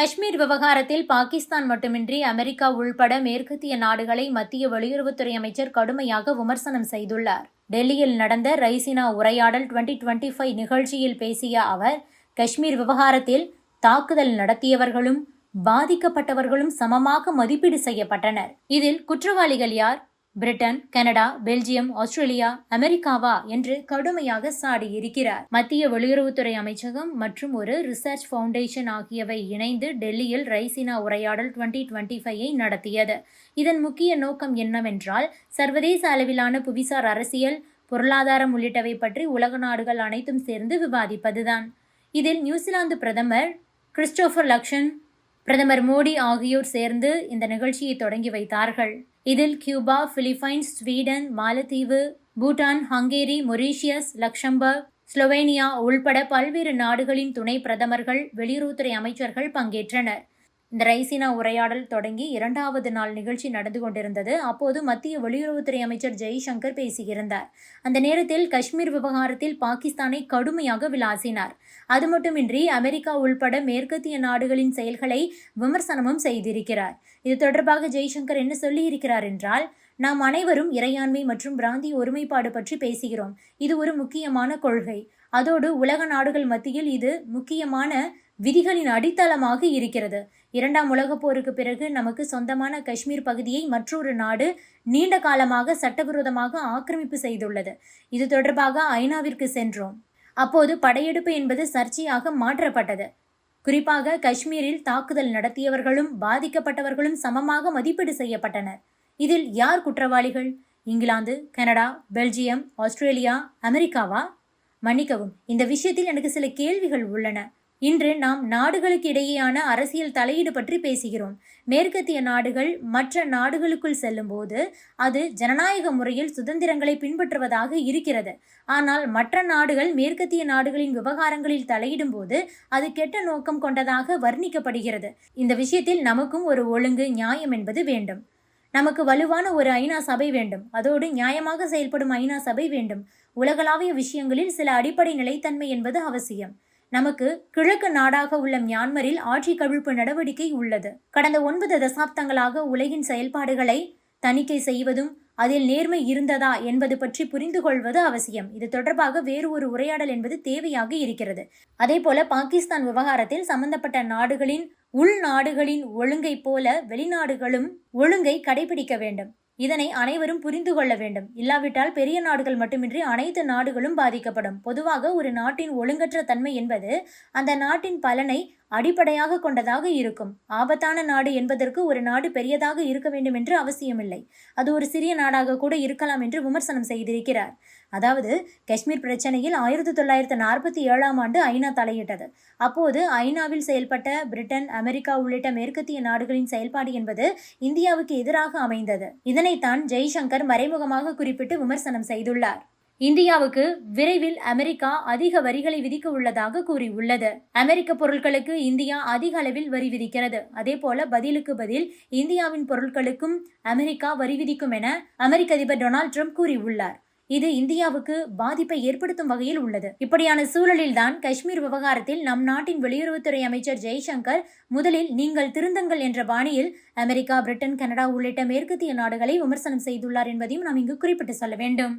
காஷ்மீர் விவகாரத்தில் பாகிஸ்தான் மட்டுமின்றி அமெரிக்கா உள்பட மேற்கத்திய நாடுகளை மத்திய வெளியுறவுத்துறை அமைச்சர் கடுமையாக விமர்சனம் செய்துள்ளார். டெல்லியில் நடந்த ரைசினா உரையாடல் 2025 ஃபைவ் நிகழ்ச்சியில் பேசிய அவர் காஷ்மீர் விவகாரத்தில் தாக்குதல் நடத்தியவர்களும் பாதிக்கப்பட்டவர்களும் சமமாக மதிப்பீடு செய்யப்பட்டனர். இதில் குற்றவாளிகள் யார்? பிரிட்டன் கனடா பெல்ஜியம் ஆஸ்திரேலியா அமெரிக்காவா என்று கடுமையாக சாடியிருக்கிறார் மத்திய வெளியுறவுத்துறை அமைச்சகம் மற்றும் ஒரு ரிசர்ச் ஃபவுண்டேஷன் ஆகியவை இணைந்து டெல்லியில் ரைசினா உரையாடல் 2025 ஃபைவை நடத்தியது. இதன் முக்கிய நோக்கம் என்னவென்றால் சர்வதேச அளவிலான புவிசார் அரசியல் பொருளாதாரம் உள்ளிட்டவை பற்றி உலக நாடுகள் அனைத்தும் சேர்ந்து விவாதிப்பதுதான். இதில் நியூசிலாந்து பிரதமர் கிறிஸ்டோபர் லக்ஷன் பிரதமர் மோடி ஆகியோர் சேர்ந்து இந்த நிகழ்ச்சியை தொடங்கி வைத்தார்கள். இதில் கியூபா பிலிப்பைன்ஸ் ஸ்வீடன் மாலத்தீவு Bhutan Hungary Mauritius Luxembourg Slovenia உள்பட பல்வேறு நாடுகளின் துணை பிரதமர்கள் வெளியுறவுத்துறை அமைச்சர்கள் பங்கேற்றனர். இந்த ரைசினா உரையாடல் தொடங்கி இரண்டாவது நாள் நிகழ்ச்சி நடந்து கொண்டிருந்தது. அப்போது மத்திய வெளியுறவுத்துறை அமைச்சர் ஜெய்சங்கர் பேசியிருந்தார். அந்த நேரத்தில் காஷ்மீர் விவகாரத்தில் பாகிஸ்தானை கடுமையாக விளாசினார். அது மட்டுமின்றி அமெரிக்கா உள்பட மேற்கத்திய நாடுகளின் செயல்களை விமர்சனமும் செய்திருக்கிறார். இது தொடர்பாக ஜெய்சங்கர் என்ன சொல்லியிருக்கிறார் என்றால் நாம் அனைவரும் இறையாண்மை மற்றும் பிராந்திய ஒருமைப்பாடு பற்றி பேசுகிறோம். இது ஒரு முக்கியமான கொள்கை. அதோடு உலக நாடுகள் மத்தியில் இது முக்கியமான விதிகளின் அடித்தளமாக இருக்கிறது. இரண்டாம் உலகப் போருக்கு பிறகு நமக்கு சொந்தமான காஷ்மீர் பகுதியை மற்றொரு நாடு நீண்ட காலமாக சட்டவிரோதமாக ஆக்கிரமிப்பு செய்துள்ளது. இது தொடர்பாக ஐநாவிற்கு சென்றோம். அப்போது படையெடுப்பு என்பது சர்ச்சையாக மாற்றப்பட்டது. குறிப்பாக காஷ்மீரில் தாக்குதல் நடத்தியவர்களும் பாதிக்கப்பட்டவர்களும் சமமாக மதிப்பீடு செய்யப்பட்டனர். இதில் யார் குற்றவாளிகள்? இங்கிலாந்து கனடா பெல்ஜியம் ஆஸ்திரேலியா அமெரிக்காவா? மன்னிக்கவும் இந்த விஷயத்தில் எனக்கு சில கேள்விகள் உள்ளன. இன்று நாம் நாடுகளுக்கு இடையேயான அரசியல் தலையீடு பற்றி பேசுகிறோம். மேற்கத்திய நாடுகள் மற்ற நாடுகளுக்குள் செல்லும்போது அது ஜனநாயக முறையில் சுதந்திரங்களை பின்பற்றுவதாக இருக்கிறது. ஆனால் மற்ற நாடுகள் மேற்கத்திய நாடுகளின் விவகாரங்களில் தலையிடும் போது அது கெட்ட நோக்கம் கொண்டதாக வர்ணிக்கப்படுகிறது. இந்த விஷயத்தில் நமக்கும் ஒரு ஒழுங்கு நியாயம் என்பது வேண்டும். நமக்கு வலுவான ஒரு ஐநா சபை வேண்டும். அதோடு நியாயமாக செயல்படும் ஐநா சபை வேண்டும். உலகளாவிய விஷயங்களில் சில அடிப்படை நிலைத்தன்மை என்பது அவசியம். நமக்கு கிழக்கு நாடாக உள்ள மியான்மரில் ஆட்சி கவிழ்ப்பு நடவடிக்கை உள்ளது. கடந்த ஒன்பது தசாப்தங்களாக உலகின் செயல்பாடுகளை தணிக்கை செய்வதும் அதில் நேர்மை இருந்ததா என்பது பற்றி புரிந்து கொள்வது அவசியம். இது தொடர்பாக வேறு ஒரு உரையாடல் என்பது தேவையாக இருக்கிறது. அதேபோல பாகிஸ்தான் விவகாரத்தில் சம்பந்தப்பட்ட நாடுகளின் உள்நாடுகளின் ஒழுங்கை போல வெளிநாடுகளும் ஒழுங்கை கடைபிடிக்க வேண்டும். இதனை அனைவரும் புரிந்து கொள்ள வேண்டும். இல்லாவிட்டால் பெரிய நாடுகள் மட்டுமின்றி அனைத்து நாடுகளும் பாதிக்கப்படும். பொதுவாக ஒரு நாட்டின் ஒழுங்கற்ற தன்மை என்பது அந்த நாட்டின் பலனை அடிப்படையாக கொண்டதாக இருக்கும். ஆபத்தான நாடு என்பதற்கு ஒரு நாடு பெரியதாக இருக்க வேண்டும் என்று அவசியமில்லை. அது ஒரு சிறிய நாடாக கூட இருக்கலாம் என்று விமர்சனம் செய்திருக்கிறார். அதாவது காஷ்மீர் பிரச்சனையில் ஆயிரத்தி தொள்ளாயிரத்தி நாற்பத்தி ஏழாம் ஆண்டு ஐநா தலையிட்டது. அப்போது ஐநாவில் செயல்பட்ட பிரிட்டன் அமெரிக்கா உள்ளிட்ட மேற்கத்திய நாடுகளின் செயல்பாடு என்பது இந்தியாவுக்கு எதிராக அமைந்தது. இதனைத்தான் ஜெய்சங்கர் மறைமுகமாக குறிப்பிட்டு விமர்சனம் செய்துள்ளார். இந்தியாவுக்கு விரைவில் அமெரிக்கா அதிக வரிகளை விதிக்க உள்ளதாக கூறியுள்ளது. அமெரிக்க பொருட்களுக்கு இந்தியா அதிக அளவில் வரி விதிக்கிறது. அதே போல பதிலுக்கு பதில் இந்தியாவின் பொருட்களுக்கும் அமெரிக்கா வரி விதிக்கும் என அமெரிக்க அதிபர் டொனால்ட் ட்ரம்ப் கூறியுள்ளார். இது இந்தியாவுக்கு பாதிப்பை ஏற்படுத்தும் வகையில் உள்ளது. இப்படியான சூழலில்தான் காஷ்மீர் விவகாரத்தில் நம் நாட்டின் வெளியுறவுத்துறை அமைச்சர் ஜெய்சங்கர் முதலில் நீங்கள் திருந்துங்கள் என்ற பாணியில் அமெரிக்கா பிரிட்டன் கனடா உள்ளிட்ட மேற்கத்திய நாடுகளை விமர்சனம் செய்துள்ளார் என்பதையும் நாம் இங்கு குறிப்பிட்டு சொல்ல வேண்டும்.